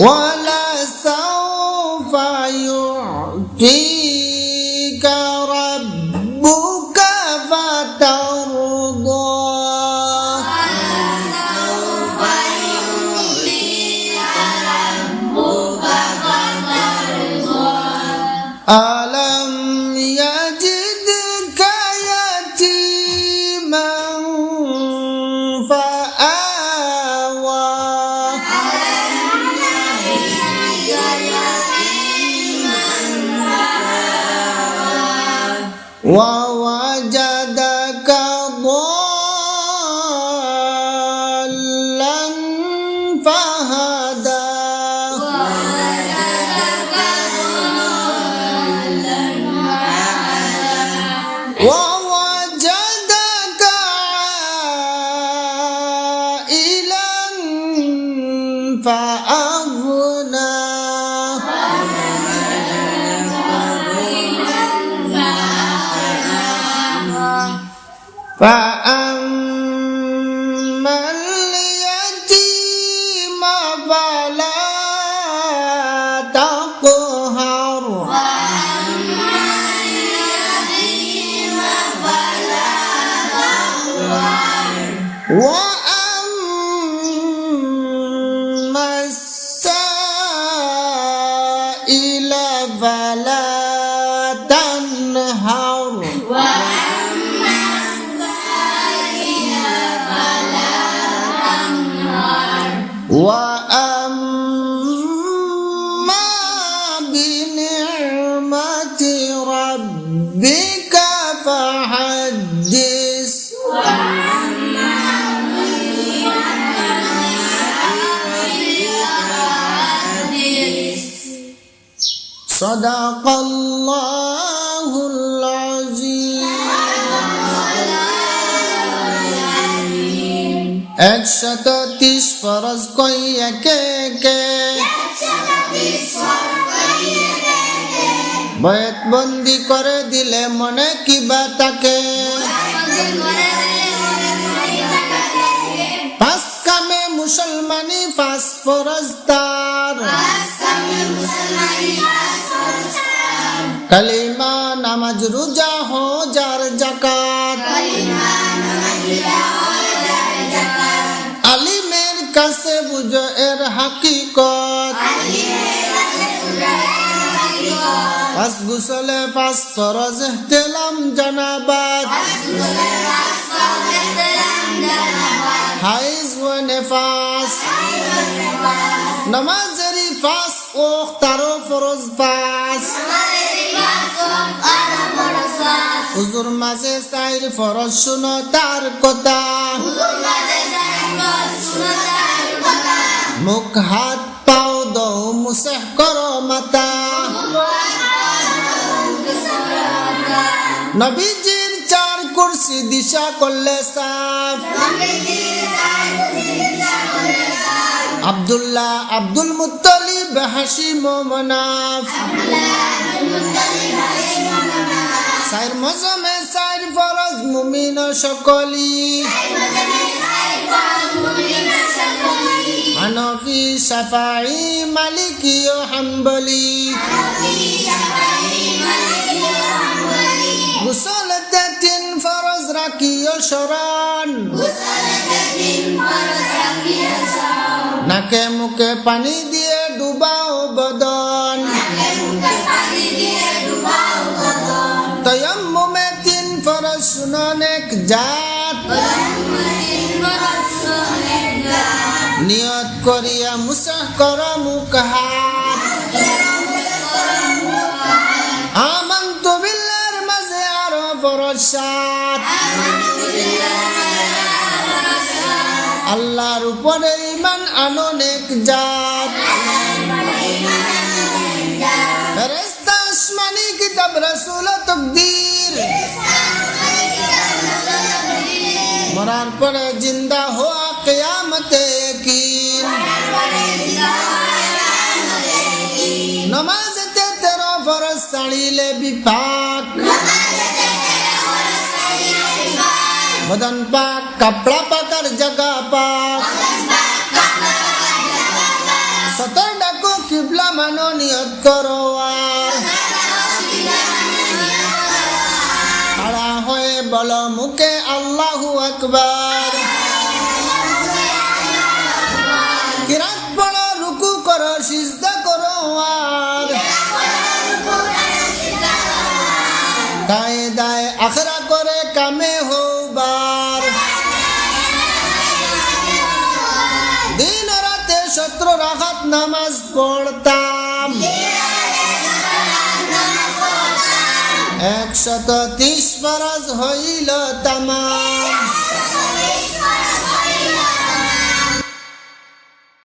ولسوف يعطيك فأما اليتيم فلا تقهر وأما السائل فلا تنهر ربك فحدث صدق الله العظيم একশত তিস ফরজ কইয়া কে কে বয়ত বন্দি করে দিলে মনে কিবা তাকে? পাঁচ কামে মুসলমানি, পাঁচ ফরজ তার। কালিমা, নামাজ, রোজা হো যার জাকাত আলিমের কাছে বুঝো এর হাকিকত। পাঁচ গুসলে পাঁচ ফরজ তেলাম জানাবাদ। হাইজ ও নেফাস। নামাজেরি পাঁচ ও তারো ফরজ পাঁচ হুজুর মাঝে তাইর ফরজ শুনো তার কথা। মুখ হাত পাও দৌ মুসেহ নবীজির চার কুরসি দিশা করলে সাফ আব্দুল্লাহ আব্দুল মুত্তালিব হাসিম মনাফ সাইর মজমে সাইর ফরজ মুমিন সকলি হানফি সাফাই মালিকীয় হাম্বলি। রাখিও শরণ নাকে মুখে পানি দিয়ে ডুবাও বদন। তয়ম্মুমে তিন ফরজ শুননেক জাত। নিয়ত করিয়া মুসাহ কর মুখ হাত। আরও ফরজ সাত। আল্লাহর উপরে ইমান আননেক জাত। ফেরেস্তা আসমানি কিতাব রাসূল তকদীর। মরার পরে জিন্দা হওয়া কিয়ামতে কিন নমাজতে তেরো ফরজ সাড়িলে বিপাক। বদন পাক, কাপড়া পাকার জাগা পাক। সতর ডাকো, কিবলা মানো, নিয়ত করো আর। হয়ে বল মুখে আল্লাহু আকবার। নামাজ পড়তাম। একশত তিরিশ ফরজ হইল তামাম।